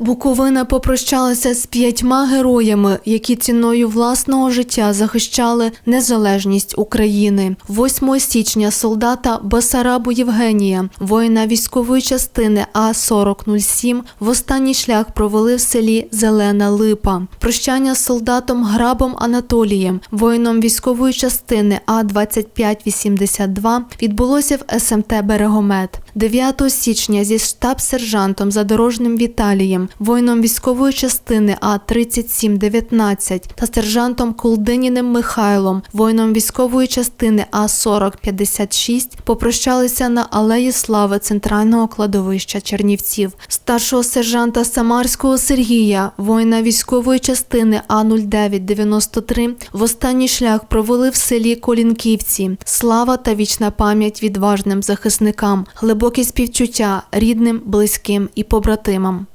Буковина попрощалася з п'ятьма героями, які ціною власного життя захищали незалежність України. 8 січня солдата Басарабу Євгенія, воїна військової частини А 4007 в останній шлях провели в селі Зелена Липа. Прощання з солдатом Грабом Анатолієм, воїном військової частини А 2582 відбулося в СМТ Берегомет. 9 січня зі штаб-сержантом Задорожним Віталієм, воїном військової частини А 3719 та сержантом Колдиніним Михайлом, воїном військової частини А 4056 попрощалися на алеї слави центрального кладовища Чернівців. Старшого сержанта Самарського Сергія, воїна військової частини А 0993 в останній шлях провели в селі Колінківці. Слава та вічна пам'ять відважним захисникам, глибокі співчуття рідним, близьким і побратимам.